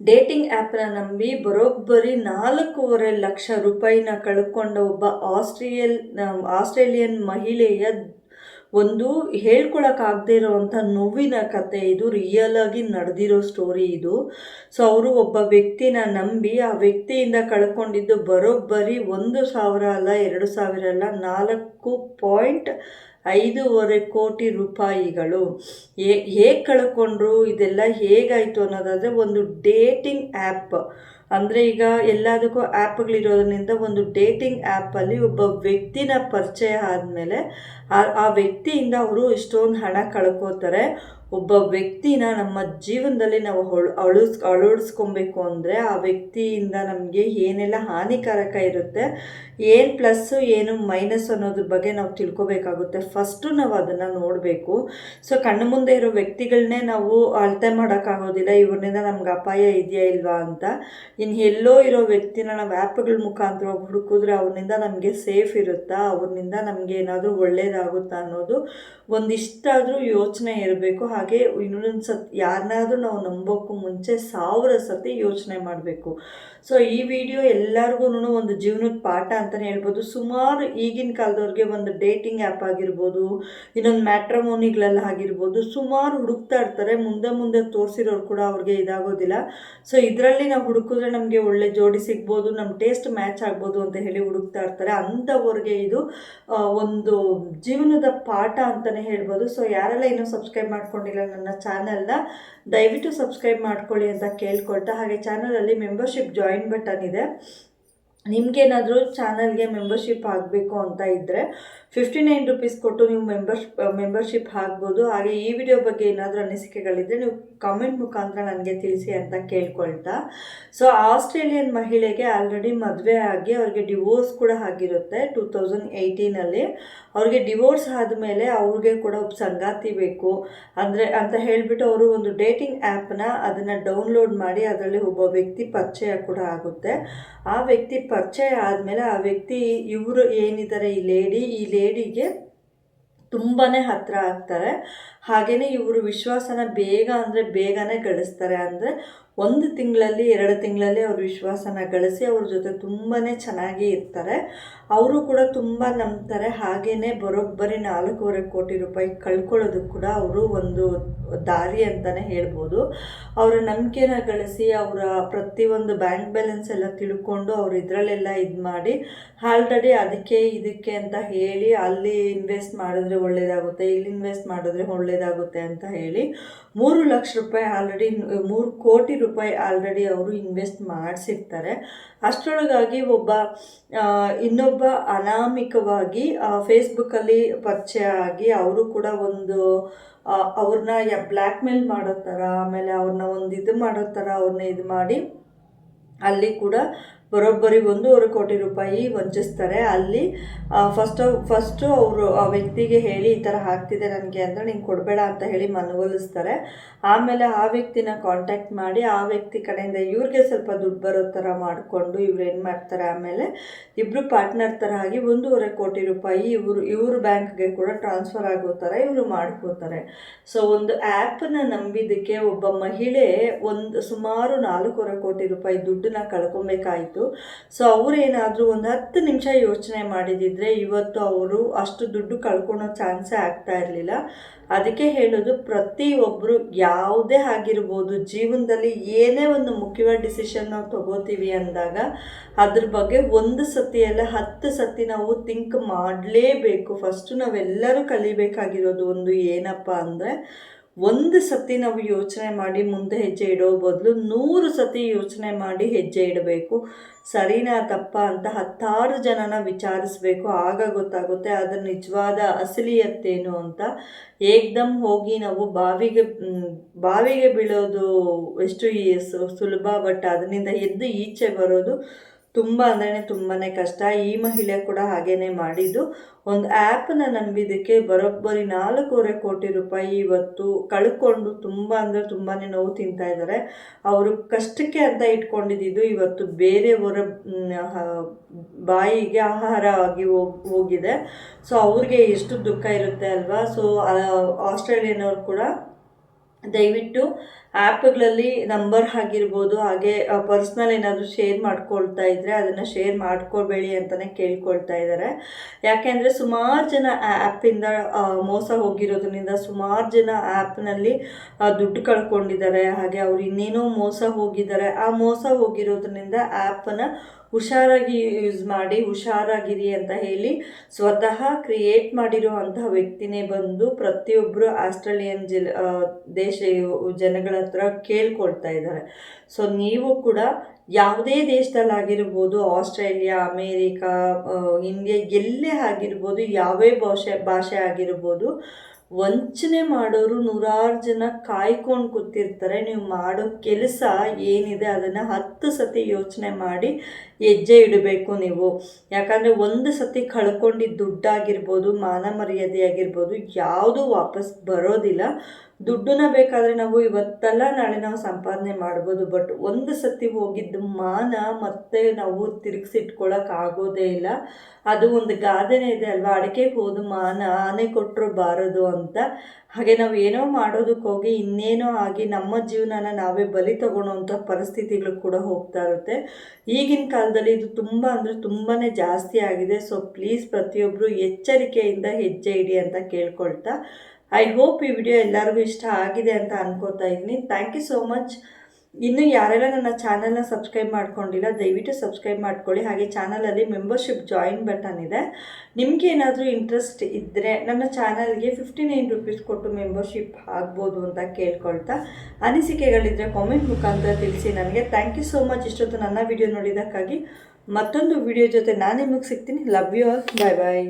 Dating ಆ್ಯಪ್ನ ನಂಬಿ ಬರೋಬ್ಬರಿ ನಾಲ್ಕೂವರೆ ಲಕ್ಷ ರೂಪಾಯಿನ ಕಳ್ಕೊಂಡ ಒಬ್ಬ ಆಸ್ಟ್ರಿಯಲ್ ಆಸ್ಟ್ರೇಲಿಯನ್ ಮಹಿಳೆಯ ಒಂದು ಹೇಳ್ಕೊಳಕ್ಕಾಗದೇ ಇರೋವಂಥ ನೋವಿನ ಕತೆ ಇದು ರಿಯಲ್ ಆಗಿ ನಡೆದಿರೋ ಸ್ಟೋರಿ ಇದು. ಸೊ ಅವರು ಒಬ್ಬ ವ್ಯಕ್ತಿನ ನಂಬಿ ಆ ವ್ಯಕ್ತಿಯಿಂದ ಕಳ್ಕೊಂಡಿದ್ದು ಬರೋಬ್ಬರಿ ಒಂದು ಸಾವಿರ ಅಲ್ಲ, ಎರಡು ಸಾವಿರ ಅಲ್ಲ, ನಾಲ್ಕು ಪಾಯಿಂಟ್ ಐದೂವರೆ ಕೋಟಿ ರೂಪಾಯಿಗಳು. ಹೇಗೆ ಕಳ್ಕೊಂಡ್ರು? ಇದೆಲ್ಲ ಹೇಗಾಯಿತು ಅನ್ನೋದಾದರೆ ಒಂದು ಡೇಟಿಂಗ್ ಆ್ಯಪ್. ಅಂದರೆ ಈಗ ಎಲ್ಲದಕ್ಕೂ ಆ್ಯಪ್ಗಳಿರೋದ್ರಿಂದ ಒಂದು ಡೇಟಿಂಗ್ ಆ್ಯಪಲ್ಲಿ ಒಬ್ಬ ವ್ಯಕ್ತಿನ ಪರಿಚಯ ಆದಮೇಲೆ ಆ ಆ ವ್ಯಕ್ತಿಯಿಂದ ಅವರು ಇಷ್ಟೊಂದು ಹಣ ಕಳ್ಕೋತಾರೆ. ಒಬ್ಬ ವ್ಯಕ್ತಿನ ನಮ್ಮ ಜೀವನದಲ್ಲಿ ನಾವು ಹೊಳ್ ಅಳಿಸ್, ಅಳವಡಿಸ್ಕೊಬೇಕು ಅಂದರೆ ಆ ವ್ಯಕ್ತಿಯಿಂದ ನಮಗೆ ಏನೆಲ್ಲ ಹಾನಿಕಾರಕ ಇರುತ್ತೆ, ಏನು ಪ್ಲಸ್ಸು, ಏನು ಮೈನಸ್ ಅನ್ನೋದ್ರ ಬಗ್ಗೆ ನಾವು ತಿಳ್ಕೊಬೇಕಾಗುತ್ತೆ. ಫಸ್ಟು ನಾವು ಅದನ್ನು ನೋಡಬೇಕು. ಸೊ, ಕಣ್ಣು ಮುಂದೆ ಇರೋ ವ್ಯಕ್ತಿಗಳನ್ನೇ ನಾವು ಅಳತೆ ಮಾಡೋಕ್ಕಾಗೋದಿಲ್ಲ, ಇವ್ರನ್ನಿಂದ ನಮ್ಗೆ ಅಪಾಯ ಇದೆಯಾ ಇಲ್ವಾ ಅಂತ. ಇನ್ನು ಎಲ್ಲೋ ಇರೋ ವ್ಯಕ್ತಿನ ನಾವು ಆ್ಯಪ್ಗಳ ಮುಖಾಂತರ ಹುಡುಕಿದ್ರೆ ಅವ್ರನಿಂದ ನಮಗೆ ಸೇಫ್ ಇರುತ್ತಾ ಅವ್ರನಿಂದ ನಮಗೆ ಏನಾದರೂ ಒಳ್ಳೆಯದಾಗುತ್ತಾ ಅನ್ನೋದು ಒಂದಿಷ್ಟಾದರೂ ಯೋಚನೆ ಇರಬೇಕು. ಹಾಗೆ ಇನ್ನೊಂದು ಸತ್ ಯಾರನ್ನಾದ್ರೂ ನಾವು ನಂಬೋಕ್ಕೂ ಮುಂಚೆ ಸಾವಿರ ಸತಿ ಯೋಚನೆ ಮಾಡಬೇಕು. ಸೊ ಈ ವಿಡಿಯೋ ಎಲ್ಲರಿಗೂ ಒಂದು ಜೀವನದ ಪಾಠ ಅಂತಲೇ ಹೇಳ್ಬೋದು. ಸುಮಾರು ಈಗಿನ ಕಾಲದವ್ರಿಗೆ ಒಂದು ಡೇಟಿಂಗ್ ಆ್ಯಪ್ ಆಗಿರ್ಬೋದು, ಇನ್ನೊಂದು ಮ್ಯಾಟ್ರಮೋನಿಗಳಲ್ಲಿ ಆಗಿರ್ಬೋದು, ಸುಮಾರು ಹುಡುಕ್ತಾ ಇರ್ತಾರೆ. ಮುಂದೆ ಮುಂದೆ ತೋರಿಸಿರೋರು ಕೂಡ ಅವ್ರಿಗೆ ಇದಾಗೋದಿಲ್ಲ. ಸೊ ಇದರಲ್ಲಿ ನಾವು ಹುಡುಕಿದ್ರೆ ನಮಗೆ ಒಳ್ಳೆ ಜೋಡಿ ಸಿಗ್ಬೋದು ನಮ್ಮ ಟೇಸ್ಟ್ ಮ್ಯಾಚ್ ಆಗ್ಬೋದು ಅಂತ ಹೇಳಿ ಹುಡುಕ್ತಾ ಇರ್ತಾರೆ. ಅಂಥವ್ರಿಗೆ ಇದು ಒಂದು ಜೀವನದ ಪಾಠ ಅಂತಲೇ ಹೇಳ್ಬೋದು. ಸೊ ಯಾರೆಲ್ಲ ಇನ್ನೂ ಸಬ್ಸ್ಕ್ರೈಬ್ ಮಾಡ್ಕೊಂಡಿಲ್ಲ ನನ್ನ ಚಾನಲ್ನ ದಯವಿಟ್ಟು ಸಬ್ಸ್ಕ್ರೈಬ್ ಮಾಡ್ಕೊಳ್ಳಿ ಅಂತ ಕೇಳ್ಕೊಳ್ತಾ, ಹಾಗೆ ಚಾನಲಲ್ಲಿ ಮೆಂಬರ್ಶಿಪ್ ಜಾಯಿನ್ ಬಟನ್ ಇದೆ. ನಿಮಗೇನಾದರೂ ಚಾನಲ್ಗೆ ಮೆಂಬರ್ಶಿಪ್ ಆಗಬೇಕು ಅಂತ ಇದ್ದರೆ ಫಿಫ್ಟಿ ನೈನ್ ರುಪೀಸ್ ಕೊಟ್ಟು ನೀವು ಮೆಂಬರ್ಶಿಪ್ ಮೆಂಬರ್ಶಿಪ್ ಆಗ್ಬೋದು ಹಾಗೆ ಈ ವಿಡಿಯೋ ಬಗ್ಗೆ ಏನಾದರೂ ಅನಿಸಿಕೆಗಳಿದ್ದರೆ ನೀವು ಕಾಮೆಂಟ್ ಮುಖಾಂತರ ನನಗೆ ತಿಳಿಸಿ ಅಂತ ಕೇಳ್ಕೊಳ್ತಾ. ಸೊ ಆಸ್ಟ್ರೇಲಿಯನ್ ಮಹಿಳೆಗೆ ಆಲ್ರೆಡಿ ಮದುವೆ ಆಗಿ ಅವ್ರಿಗೆ ಡಿವೋರ್ಸ್ ಕೂಡ ಆಗಿರುತ್ತೆ ಟೂ ತೌಸಂಡ್ ಏಯ್ಟೀನಲ್ಲಿ ಅವ್ರಿಗೆ ಡಿವೋರ್ಸ್ ಆದಮೇಲೆ ಅವ್ರಿಗೆ ಕೂಡ ಒಬ್ಬ ಸಂಗಾತಿ ಬೇಕು. ಅಂದರೆ, ಅಂತ ಹೇಳಿಬಿಟ್ಟು ಅವರು ಒಂದು ಡೇಟಿಂಗ್ ಆ್ಯಪ್ನ ಅದನ್ನು ಡೌನ್ಲೋಡ್ ಮಾಡಿ ಅದರಲ್ಲಿ ಒಬ್ಬ ವ್ಯಕ್ತಿ ಪರಿಚಯ ಕೂಡ ಆಗುತ್ತೆ. ಆ ವ್ಯಕ್ತಿ ಪರಿಚಯ ಆದಮೇಲೆ ಆ ವ್ಯಕ್ತಿ ಇವರು ಏನಿದ್ದಾರೆ ಈ ಲೇಡಿ ಈ ಲೇಡಿಗೆ ತುಂಬಾ ಹತ್ತಿರ ಆಗ್ತಾರೆ. ಹಾಗೆಯೇ ಇವರು ವಿಶ್ವಾಸನ ಬೇಗ ಅಂದರೆ ಬೇಗನೆ ಗಳಿಸ್ತಾರೆ ಅಂದರೆ ಒಂದು ತಿಂಗಳಲ್ಲಿ, ಎರಡು ತಿಂಗಳಲ್ಲಿ ಅವರು ವಿಶ್ವಾಸನ ಗಳಿಸಿ ಅವ್ರ ಜೊತೆ ತುಂಬಾ ಚೆನ್ನಾಗಿ ಇರ್ತಾರೆ. ಅವರು ಕೂಡ ತುಂಬ ನಂಬ್ತಾರೆ. ಹಾಗೆಯೇ ಬರೋಬ್ಬರಿ ನಾಲ್ಕೂವರೆ ಕೋಟಿ ರೂಪಾಯಿ ಕಳ್ಕೊಳ್ಳೋದಕ್ಕೆ ಕೂಡ ಅವರು ಒಂದು ದಾರಿ ಅಂತಲೇ ಹೇಳ್ಬೋದು. ಅವರ ನಂಬಿಕೆನ ಗಳಿಸಿ ಅವರ ಪ್ರತಿಯೊಂದು ಬ್ಯಾಂಕ್ ಬ್ಯಾಲೆನ್ಸ್ ಎಲ್ಲ ತಿಳ್ಕೊಂಡು ಅವರು ಇದರಲ್ಲೆಲ್ಲ ಇದು ಮಾಡಿ ಆಲ್ರೆಡಿ ಅದಕ್ಕೆ ಇದಕ್ಕೆ ಅಂತ ಹೇಳಿ ಅಲ್ಲಿ ಇನ್ವೆಸ್ಟ್ ಮಾಡಿದ್ರೆ ಒಳ್ಳೆಯದಾಗುತ್ತೆ ಇಲ್ಲಿ ಇನ್ವೆಸ್ಟ್ ಮಾಡಿದ್ರೆ ಒಳ್ಳೆಯದಾಗುತ್ತೆ ಅಂತ ಹೇಳಿ ಮೂರು ಲಕ್ಷ ರೂಪಾಯಿ ಆಲ್ರೆಡಿ ಮೂರು ಕೋಟಿ ರೂಪಾಯಿ ಆಲ್ರೆಡಿ ಅವರು ಇನ್ವೆಸ್ಟ್ ಮಾಡಿಸಿರ್ತಾರೆ. ಅಷ್ಟರೊಳಗಾಗಿ ಒಬ್ಬ ಇನ್ನೊಬ್ಬ ಅನಾಮಿಕವಾಗಿ ಫೇಸ್ಬುಕ್ಕಲ್ಲಿ ಪರಿಚಯ ಆಗಿ ಅವರು ಕೂಡ ಒಂದು ಅವ್ರನ್ನ ಯ ಬ್ಲ್ಯಾಕ್ ಮಾಡೋ ಥರ, ಆಮೇಲೆ ಅವ್ರನ್ನ ಒಂದು ಇದು ಮಾಡೋ ಥರ ಅವ್ರನ್ನ ಇದು ಮಾಡಿ ಅಲ್ಲಿ ಕೂಡ ಬರೋಬ್ಬರಿ ಒಂದೂವರೆ ಕೋಟಿ ರೂಪಾಯಿ ವಂಚಿಸ್ತಾರೆ. ಅಲ್ಲಿ ಫಸ್ಟ್ ಫಸ್ಟು ಅವರು ಆ ವ್ಯಕ್ತಿಗೆ ಹೇಳಿ ಈ ಥರ ಆಗ್ತಿದೆ ನನಗೆ ಅಂದರೆ ನಿಂಗೆ ಕೊಡಬೇಡ ಅಂತ ಹೇಳಿ ಮನವೊಲಿಸ್ತಾರೆ. ಆಮೇಲೆ ಆ ವ್ಯಕ್ತಿನ ಕಾಂಟ್ಯಾಕ್ಟ್ ಮಾಡಿ ಆ ವ್ಯಕ್ತಿ ಕಡೆಯಿಂದ ಇವ್ರಿಗೆ ಸ್ವಲ್ಪ ದುಡ್ಡು ಬರೋ ಥರ ಮಾಡಿಕೊಂಡು ಇವ್ರು ಏನು ಮಾಡ್ತಾರೆ ಆಮೇಲೆ ಇಬ್ಬರು ಪಾರ್ಟ್ನರ್ ಥರ ಆಗಿ ಒಂದೂವರೆ ಕೋಟಿ ರೂಪಾಯಿ ಇವರು, ಇವ್ರ ಬ್ಯಾಂಕ್ಗೆ ಕೂಡ ಟ್ರಾನ್ಸ್ಫರ್ ಆಗೋ ಥರ ಇವರು ಮಾಡ್ಕೋತಾರೆ. ಸೊ ಒಂದು ಆ್ಯಪನ್ನು ನಂಬಿದ್ದಕ್ಕೆ ಒಬ್ಬ ಮಹಿಳೆ ಒಂದು, ಸುಮಾರು ನಾಲ್ಕೂವರೆ ಕೋಟಿ ರೂಪಾಯಿ ದುಡ್ಡನ್ನ ಕಳ್ಕೊಬೇಕಾಯಿತು. ಸೊ ಅವರೇನಾದರೂ ಒಂದು ಹತ್ತು ನಿಮಿಷ ಯೋಚನೆ ಮಾಡಿದಿದ್ರೆ ಇವತ್ತು ಅವರು ಅಷ್ಟು ದುಡ್ಡು ಕಳ್ಕೊಳೋ ಚಾನ್ಸೇ ಆಗ್ತಾ ಇರಲಿಲ್ಲ. ಅದಕ್ಕೆ ಹೇಳೋದು ಪ್ರತಿಯೊಬ್ಬರು ಯಾವುದೇ ಆಗಿರ್ಬೋದು, ಜೀವನದಲ್ಲಿ ಏನೇ ಒಂದು ಮುಖ್ಯವಾದ ಡಿಸಿಷನ್ ನಾವು ತಗೋತೀವಿ ಅಂದಾಗ ಅದ್ರ ಬಗ್ಗೆ ಒಂದು ಸತಿ ಅಲ್ಲ, ಹತ್ತು ಸತಿ ನಾವು ಥಿಂಕ್ ಮಾಡಲೇಬೇಕು. ಫಸ್ಟು ನಾವೆಲ್ಲರೂ ಕಲಿಬೇಕಾಗಿರೋದು ಒಂದು ಏನಪ್ಪ ಅಂದರೆ ಒಂದು ಸತಿ ನಾವು ಯೋಚನೆ ಮಾಡಿ ಮುಂದೆ ಹೆಜ್ಜೆ ಇಡೋ ಬದಲು ನೂರು ಸತಿ ಯೋಚನೆ ಮಾಡಿ ಹೆಜ್ಜೆ ಇಡಬೇಕು. ಸರಿನಾ ತಪ್ಪ ಅಂತ ಹತ್ತಾರು ಜನನ ವಿಚಾರಿಸಬೇಕು. ಆಗ ಗೊತ್ತಾಗುತ್ತೆ ಅದರ ನಿಜವಾದ ಅಸಲಿಯತ್ತೇನು ಅಂತ. ಏಕ್ದಮ್ ಹೋಗಿ ನಾವು ಬಾವಿಗೆ ಬಾವಿಗೆ ಬೀಳೋದು ಎಷ್ಟು ಸುಲಭ, ಬಟ್ ಅದರಿಂದ ಎದ್ದು ಈಚೆ ಬರೋದು ತುಂಬ ಅಂದ್ರೆ ತುಂಬಾ ಕಷ್ಟ. ಈ ಮಹಿಳೆ ಕೂಡ ಹಾಗೇನೆ ಮಾಡಿದ್ದು. ಒಂದು ಆ್ಯಪನ್ನ ನಂಬಿದ್ದಕ್ಕೆ ಬರೋಬ್ಬರಿ ನಾಲ್ಕೂವರೆ ಕೋಟಿ ರೂಪಾಯಿ ಇವತ್ತು ಕಳ್ಕೊಂಡು ತುಂಬ ಅಂದರೆ ತುಂಬಾ ನೋವು ತಿಂತಾ ಇದ್ದಾರೆ ಅವರು ಕಷ್ಟಕ್ಕೆ ಅಂತ ಇಟ್ಕೊಂಡಿದ್ದು ಇವತ್ತು ಬೇರೆಯವರ ಬಾಯಿಗೆ ಆಹಾರ ಆಗಿ ಹೋಗ್, ಹೋಗಿದೆ. ಸೊ ಅವ್ರಿಗೆ ಎಷ್ಟು ದುಃಖ ಇರುತ್ತೆ ಅಲ್ವಾ? ಸೊ ಆಸ್ಟ್ರೇಲಿಯನವ್ರು ಕೂಡ ದಯವಿಟ್ಟು ಆ್ಯಪ್ಗಳಲ್ಲಿ ನಂಬರ್ ಆಗಿರ್ಬೋದು ಹಾಗೆ ಪರ್ಸ್ನಲ್ ಏನಾದರೂ ಶೇರ್ ಮಾಡ್ಕೊಳ್ತಾ ಇದ್ದರೆ ಅದನ್ನು ಶೇರ್ ಮಾಡ್ಕೊಬೇಡಿ ಅಂತಲೇ ಕೇಳ್ಕೊಳ್ತಾ ಇದ್ದಾರೆ ಯಾಕೆಂದರೆ ಸುಮಾರು ಜನ ಆ್ಯಪಿಂದ ಮೋಸ ಹೋಗಿರೋದ್ರಿಂದ ಸುಮಾರು ಜನ ಆ್ಯಪ್ನಲ್ಲಿ ದುಡ್ಡು ಕಳ್ಕೊಂಡಿದ್ದಾರೆ. ಹಾಗೆ ಅವ್ರು ಇನ್ನೇನೋ ಮೋಸ ಹೋಗಿದ್ದಾರೆ. ಆ ಮೋಸ ಹೋಗಿರೋದ್ರಿಂದ ಆ್ಯಪನ್ನು ಹುಷಾರಾಗಿ ಯೂಸ್ ಮಾಡಿ, ಹುಷಾರಾಗಿರಿ ಅಂತ ಹೇಳಿ ಸ್ವತಃ ಕ್ರಿಯೇಟ್ ಮಾಡಿರುವಂತಹ ವ್ಯಕ್ತಿನೇ ಬಂದು ಪ್ರತಿಯೊಬ್ಬರು ಆಸ್ಟ್ರೇಲಿಯನ್ ಜಿಲ್ ದೇಶ, ಜನಗಳ ಹತ್ರ ಕೇಳ್ಕೊಳ್ತಾ ಇದ್ದಾರೆ. ಸೊ ನೀವು ಕೂಡ ಯಾವುದೇ ದೇಶದಲ್ಲಾಗಿರ್ಬೋದು ಆಸ್ಟ್ರೇಲಿಯಾ, ಅಮೇರಿಕಾ ಇಂಡಿಯಾ, ಎಲ್ಲೇ ಆಗಿರ್ಬೋದು ಯಾವೇ ಭಾಷೆ ಭಾಷೆ ಆಗಿರ್ಬೋದು, ವಂಚನೆ ಮಾಡೋರು ನೂರಾರು ಜನ ಕಾಯ್ಕೊಂಡು ಕೂತಿರ್ತಾರೆ. ನೀವು ಮಾಡೋ ಕೆಲಸ ಏನಿದೆ ಅದನ್ನು ಹತ್ತು ಸತಿ ಯೋಚನೆ ಮಾಡಿ ಹೆಜ್ಜೆ ಇಡಬೇಕು ನೀವು. ಯಾಕಂದರೆ ಒಂದು ಸತಿ ಕಳ್ಕೊಂಡಿದ್ದ ದುಡ್ಡಾಗಿರ್ಬೋದು, ಮಾನ ಮರ್ಯಾದೆ ಆಗಿರ್ಬೋದು ಯಾವುದೂ ವಾಪಸ್ ಬರೋದಿಲ್ಲ. ದುಡ್ಡನ್ನ ಬೇಕಾದರೆ ನಾವು ಇವತ್ತಲ್ಲ ನಾಳೆ ನಾವು ಸಂಪಾದನೆ ಮಾಡ್ಬೋದು, ಬಟ್ ಒಂದು ಸತಿ ಹೋಗಿದ್ದ ಮಾನ ಮತ್ತೆ ನಾವು ತಿರುಗಿಸಿಟ್ಕೊಳಕ್ಕೆ ಆಗೋದೇ ಇಲ್ಲ. ಅದು ಒಂದು ಗಾದೆನೇ ಇದೆ ಅಲ್ವಾ? ಅಡಿಕೆ ಹೋದ ಮಾನ ಆನೆ ಕೊಟ್ಟರು ಬಾರದು ಅಂತ. ಹಾಗೆ ನಾವು ಏನೋ ಮಾಡೋದಕ್ಕೆ ಹೋಗಿ ಇನ್ನೇನೋ ಆಗಿ ನಮ್ಮ ಜೀವನನ ನಾವೇ ಬಲಿ ತಗೊಳ್ಳೋವಂಥ ಪರಿಸ್ಥಿತಿಗಳು ಕೂಡ ಹೋಗ್ತಾ ಇರುತ್ತೆ. ಈಗಿನ ಕಾಲದಲ್ಲಿ ಇದು ತುಂಬ ಅಂದರೆ ತುಂಬಾ ಜಾಸ್ತಿ ಆಗಿದೆ. ಸೊ ಪ್ಲೀಸ್ ಪ್ರತಿಯೊಬ್ಬರು ಎಚ್ಚರಿಕೆಯಿಂದ ಹೆಜ್ಜೆ ಇಡಿ ಅಂತ ಕೇಳ್ಕೊಳ್ತಾ. ಐ ಹೋಪ್ ಈ ವಿಡಿಯೋ ಎಲ್ಲರಿಗೂ ಇಷ್ಟ ಆಗಿದೆ ಅಂತ ಅನ್ಕೋತಾ ಇದ್ದೀನಿ. ಥ್ಯಾಂಕ್ ಯು ಸೋ ಮಚ್ ಇನ್ನು ಯಾರೆಲ್ಲ ನನ್ನ ಚಾನಲ್ನ ಸಬ್ಸ್ಕ್ರೈಬ್ ಮಾಡ್ಕೊಂಡಿಲ್ಲ, ದಯವಿಟ್ಟು ಸಬ್ಸ್ಕ್ರೈಬ್ ಮಾಡ್ಕೊಳ್ಳಿ. ಹಾಗೆ ಚಾನಲಲ್ಲಿ ಮೆಂಬರ್ಶಿಪ್ ಜಾಯಿನ್ ಬಟನ್ ಇದೆ. ನಿಮಗೆ ಏನಾದರೂ ಇಂಟ್ರೆಸ್ಟ್ ಇದ್ದರೆ ನನ್ನ ಚಾನಲ್ಗೆ ಫಿಫ್ಟಿ ನೈನ್ ರುಪೀಸ್ ಕೊಟ್ಟು ಮೆಂಬರ್ಶಿಪ್ ಆಗ್ಬೋದು ಅಂತ ಕೇಳ್ಕೊಳ್ತಾ ಅನಿಸಿಕೆಗಳಿದ್ದರೆ ಕಾಮೆಂಟ್ ಮುಖಾಂತರ ತಿಳಿಸಿ ನನಗೆ. Thank you so much. ಇಷ್ಟೊತ್ತು ನನ್ನ ವಿಡಿಯೋ ನೋಡಿದ್ದಕ್ಕಾಗಿ ಮತ್ತೊಂದು ವಿಡಿಯೋ ಜೊತೆ ನಾನು ನಿಮಗೆ ಸಿಗ್ತೀನಿ. Love you all bye bye